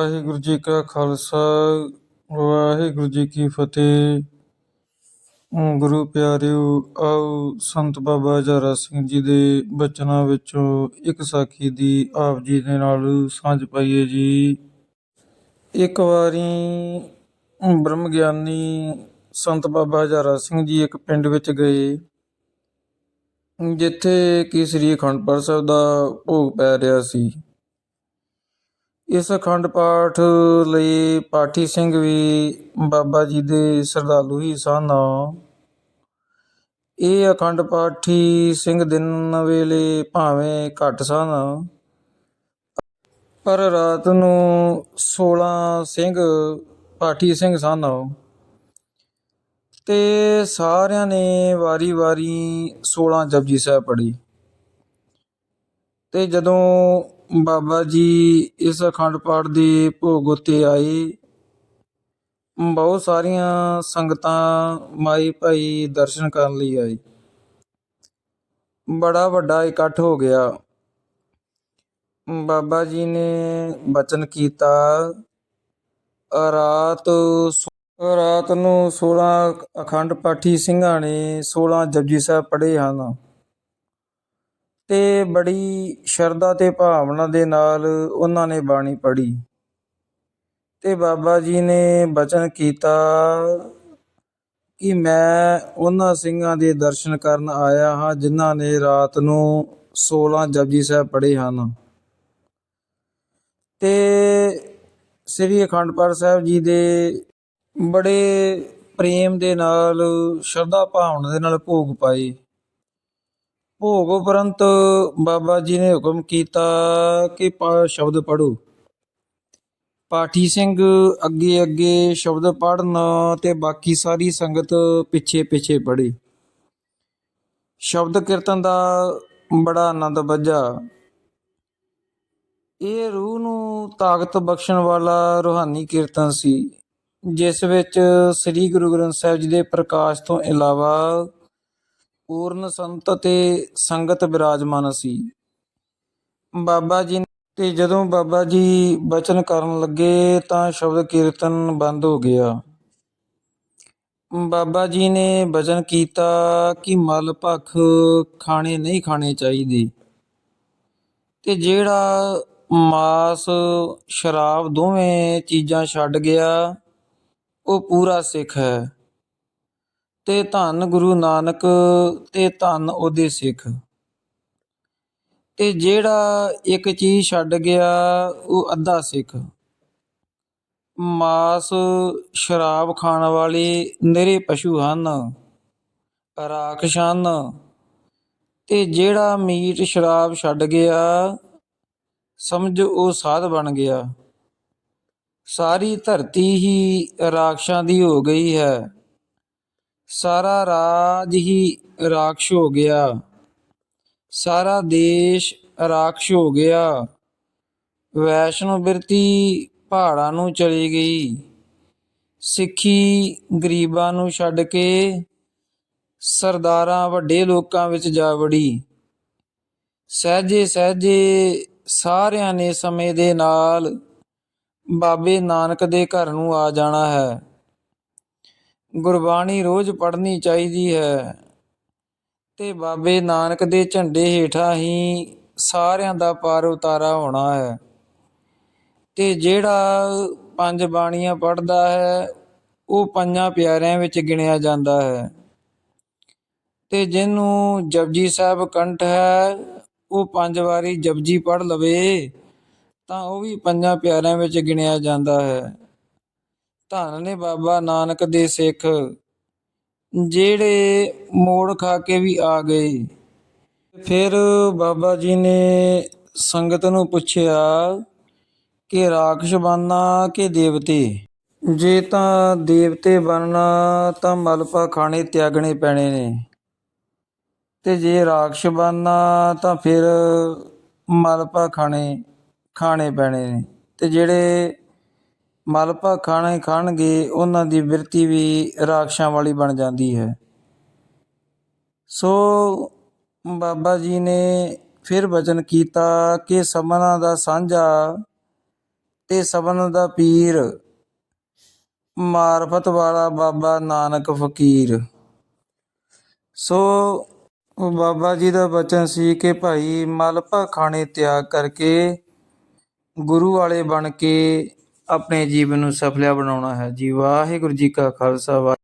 ਵਾਹਿਗੁਰੂ ਜੀ ਕਾ ਖਾਲਸਾ, ਵਾਹਿਗੁਰੂ ਜੀ ਕੀ ਫਤਿਹ। ਗੁਰੂ ਪਿਆਰਿਓ, ਆਓ ਸੰਤ ਬਾਬਾ ਜਰਾ ਸਿੰਘ ਜੀ ਦੇ ਬਚਨਾਂ ਵਿੱਚੋਂ ਇੱਕ ਸਾਖੀ ਦੀ ਆਪ ਜੀ ਦੇ ਨਾਲ ਸਾਂਝ ਪਾਈਏ ਜੀ। ਇੱਕ ਵਾਰੀ ਬ੍ਰਹਮ ਗਿਆਨੀ ਸੰਤ ਬਾਬਾ ਜਰਾ ਸਿੰਘ ਜੀ ਇੱਕ ਪਿੰਡ ਵਿੱਚ ਗਏ, ਜਿੱਥੇ ਕਿ ਸ੍ਰੀ ਅਖੰਡ ਪਾਠ ਸਾਹਿਬ ਦਾ ਭੋਗ ਪੈ ਰਿਹਾ ਸੀ। ਇਸ ਅਖੰਡ ਪਾਠ ਲਈ ਪਾਠੀ ਸਿੰਘ ਵੀ ਬਾਬਾ ਜੀ ਦੇ ਸ਼ਰਧਾਲੂ ਹੀ ਸਨ। ਇਹ ਅਖੰਡ ਪਾਠੀ ਸਿੰਘ ਦਿਨ ਵੇਲੇ ਭਾਵੇਂ ਘੱਟ ਸਨ, ਪਰ ਰਾਤ ਨੂੰ 16 ਸਿੰਘ ਪਾਠੀ ਸਿੰਘ ਸਨ ਤੇ ਸਾਰਿਆਂ ਨੇ ਵਾਰੀ-ਵਾਰੀ 16 ਜਪਜੀ ਸਾਹਿਬ ਪੜ੍ਹੀ। ਤੇ ਜਦੋਂ ਬਾਬਾ ਜੀ ਇਸ ਅਖੰਡ ਪਾਠ ਦੇ ਭੋਗ ਉੱਤੇ ਆਏ, ਬਹੁਤ ਸਾਰੀਆਂ ਸੰਗਤਾਂ ਮਾਈ ਭਾਈ ਦਰਸ਼ਨ ਕਰਨ ਲਈ ਆਏ। ਬੜਾ ਵੱਡਾ ਇਕੱਠ ਹੋ ਗਿਆ। ਬਾਬਾ ਜੀ ਨੇ ਬਚਨ ਕੀਤਾ, ਰਾਤ ਰਾਤ ਨੂੰ 16 ਅਖੰਡ ਪਾਠੀ ਸਿੰਘਾਂ ਨੇ 16 ਜਪਜੀ ਸਾਹਿਬ ਪੜ੍ਹੇ ਹਨ। ਤੇ ਬੜੀ ਸ਼ਰਧਾ ਤੇ ਭਾਵਨਾ ਦੇ ਨਾਲ ਉਹਨਾਂ ਨੇ ਬਾਣੀ ਪੜ੍ਹੀ। ਤੇ ਬਾਬਾ ਜੀ ਨੇ ਬਚਨ ਕੀਤਾ ਕਿ ਮੈਂ ਉਹਨਾਂ ਸਿੰਘਾਂ ਦੇ ਦਰਸ਼ਨ ਕਰਨ ਆਇਆ ਹਾਂ ਜਿਨ੍ਹਾਂ ਨੇ ਰਾਤ ਨੂੰ 16 ਜਪਜੀ ਸਾਹਿਬ ਪੜ੍ਹੇ ਹਨ। ਤੇ ਸ੍ਰੀ ਅਖੰਡ ਪਾਠ ਸਾਹਿਬ ਜੀ ਦੇ ਬੜੇ ਪ੍ਰੇਮ ਦੇ ਨਾਲ, ਸ਼ਰਧਾ ਭਾਵਨਾ ਦੇ ਨਾਲ ਭੋਗ ਪਾਏ। ਭੋਗ ਉਪਰੰਤ ਬਾਬਾ ਜੀ ਨੇ ਹੁਕਮ ਕੀਤਾ ਕਿ ਪਾ ਸ਼ਬਦ ਪੜੋ ਪਾਠੀ ਸਿੰਘ ਅੱਗੇ ਅੱਗੇ ਸ਼ਬਦ ਪੜਨ ਤੇ ਬਾਕੀ ਸਾਰੀ ਸੰਗਤ ਪਿੱਛੇ ਪਿੱਛੇ ਪੜੀ ਸ਼ਬਦ ਕੀਰਤਨ ਦਾ ਬੜਾ ਆਨੰਦ ਵੱਜਾ। ਇਹ ਰੂਹ ਨੂੰ ਤਾਕਤ ਬਖਸ਼ਣ ਵਾਲਾ ਰੂਹਾਨੀ ਕੀਰਤਨ ਸੀ, ਜਿਸ ਵਿੱਚ ਸ੍ਰੀ ਗੁਰੂ ਗ੍ਰੰਥ ਸਾਹਿਬ ਜੀ ਦੇ ਪ੍ਰਕਾਸ਼ ਤੋਂ ਇਲਾਵਾ ਪੂਰਨ ਸੰਤ ਤੇ ਸੰਗਤ ਬਿਰਾਜਮਾਨ ਸੀ। ਬਾਬਾ ਜੀ ਤੇ ਜਦੋਂ ਬਾਬਾ ਜੀ ਬਚਨ ਕਰਨ ਲੱਗੇ ਤਾਂ ਸ਼ਬਦ ਕੀਰਤਨ ਬੰਦ ਹੋ ਗਿਆ। ਬਾਬਾ ਜੀ ਨੇ ਬਚਨ ਕੀਤਾ ਕਿ ਮਲ ਭਖ ਖਾਣੇ ਨਹੀਂ ਖਾਣੇ ਚਾਹੀਦੇ। ਤੇ ਜਿਹੜਾ ਮਾਸ, ਸ਼ਰਾਬ ਦੋਵੇਂ ਚੀਜ਼ਾਂ ਛੱਡ ਗਿਆ, ਉਹ ਪੂਰਾ ਸਿੱਖ ਹੈ। ਤੇ ਧੰਨ ਗੁਰੂ ਨਾਨਕ ਤੇ ਧੰਨ ਉਹਦੇ ਸਿੱਖ। ਤੇ ਜਿਹੜਾ ਇੱਕ ਚੀਜ਼ ਛੱਡ ਗਿਆ, ਉਹ ਅੱਧਾ ਸਿੱਖ। ਮਾਸ ਸ਼ਰਾਬ ਖਾਣ ਵਾਲੇ ਨਿਰੇ ਪਸ਼ੂ ਹਨ, ਰਾਖਸ਼ ਹਨ। ਤੇ ਜਿਹੜਾ ਮੀਟ ਸ਼ਰਾਬ ਛੱਡ ਗਿਆ, ਸਮਝ ਉਹ ਸਾਧ ਬਣ ਗਿਆ। ਸਾਰੀ ਧਰਤੀ ਹੀ ਰਾਖਸ਼ਾਂ ਦੀ ਹੋ ਗਈ ਹੈ। ਸਾਰਾ ਰਾਜ ਹੀ ਰਾਖਸ਼ ਹੋ ਗਿਆ। ਸਾਰਾ ਦੇਸ਼ ਰਾਖਸ਼ ਹੋ ਗਿਆ। ਵੈਸ਼ਨੋ ਬਿਰਤੀ ਪਹਾੜਾਂ ਨੂੰ ਚਲੀ ਗਈ। ਸਿੱਖੀ ਗਰੀਬਾਂ ਨੂੰ ਛੱਡ ਕੇ ਸਰਦਾਰਾਂ ਵੱਡੇ ਲੋਕਾਂ ਵਿੱਚ ਜਾ ਵੜੀ। ਸਹਜੇ ਸਹਜੇ ਸਾਰਿਆਂ ਨੇ ਸਮੇਂ ਦੇ ਨਾਲ ਬਾਬੇ ਨਾਨਕ ਦੇ ਘਰ ਨੂੰ ਆ ਜਾਣਾ ਹੈ। ਗੁਰਬਾਣੀ ਰੋਜ਼ ਪੜ੍ਹਨੀ ਚਾਹੀਦੀ ਹੈ। ਤੇ ਬਾਬੇ ਨਾਨਕ ਦੇ ਝੰਡੇ ਹੇਠਾਂ ਹੀ ਸਾਰਿਆਂ ਦਾ ਪਾਰ ਉਤਾਰਾ ਹੋਣਾ ਹੈ। ਤੇ ਜਿਹੜਾ ਪੰਜ ਬਾਣੀਆਂ ਪੜ੍ਹਦਾ ਹੈ, ਉਹ ਪੰਜਾਂ ਪਿਆਰਿਆਂ ਵਿੱਚ ਗਿਣਿਆ ਜਾਂਦਾ ਹੈ। ਤੇ ਜਿਹਨੂੰ ਜਪਜੀ ਸਾਹਿਬ ਕੰਠ ਹੈ, ਉਹ ਪੰਜ ਵਾਰੀ ਜਪਜੀ ਪੜ੍ਹ ਲਵੇ, ਤਾਂ ਉਹ ਵੀ ਪੰਜਾਂ ਪਿਆਰਿਆਂ ਵਿੱਚ ਗਿਣਿਆ ਜਾਂਦਾ ਹੈ। ਧੰਨ ਨੇ ਬਾਬਾ ਨਾਨਕ ਦੇ ਸਿੱਖ, ਜਿਹੜੇ ਮੋੜ ਖਾ ਕੇ ਵੀ ਆ ਗਏ। ਫਿਰ ਬਾਬਾ ਜੀ ਨੇ ਸੰਗਤ ਨੂੰ ਪੁੱਛਿਆ ਕਿ ਰਾਖਸ਼ ਬਣਨਾ ਕਿ ਦੇਵਤੇ? ਜੇ ਤਾਂ ਦੇਵਤੇ ਬਣਨਾ ਤਾਂ ਮਲਪਾ ਖਾਣੇ ਤਿਆਗਣੇ ਪੈਣੇ ਨੇ। ਤੇ ਜੇ ਰਾਖਸ਼ ਬਣਨਾ ਤਾਂ ਫਿਰ ਮਲਪਾ ਖਾਣੇ ਖਾਣੇ ਪੈਣੇ ਨੇ। ਤੇ ਜਿਹੜੇ ਮਲਪਾ ਖਾਣੇ ਖਾਣਗੇ, ਉਹਨਾਂ ਦੀ ਬਿਰਤੀ ਵੀ ਰਾਖਸ਼ਾਂ ਵਾਲੀ ਬਣ ਜਾਂਦੀ ਹੈ। ਸੋ ਬਾਬਾ ਜੀ ਨੇ ਫਿਰ ਬਚਨ ਕੀਤਾ ਕਿ ਸਮਨਾ ਦਾ ਸਾਂਝਾ ਤੇ ਸਬਨ ਦਾ ਪੀਰ ਮਾਰਫਤ ਵਾਲਾ ਬਾਬਾ ਨਾਨਕ ਫਕੀਰ। ਸੋ ਬਾਬਾ ਜੀ ਦਾ ਬਚਨ ਸੀ ਕਿ ਭਾਈ ਮਲਪਾ ਖਾਣੇ ਤਿਆਗ ਕਰਕੇ ਗੁਰੂ ਵਾਲੇ ਬਣ ਕੇ ਆਪਣੇ ਜੀਵਨ ਨੂੰ ਸਫਲਿਆ ਬਣਾਉਣਾ ਹੈ। ਜੀ ਵਾਹਿਗੁਰੂ ਜੀ ਕਾ ਖਾਲਸਾ ਵਾ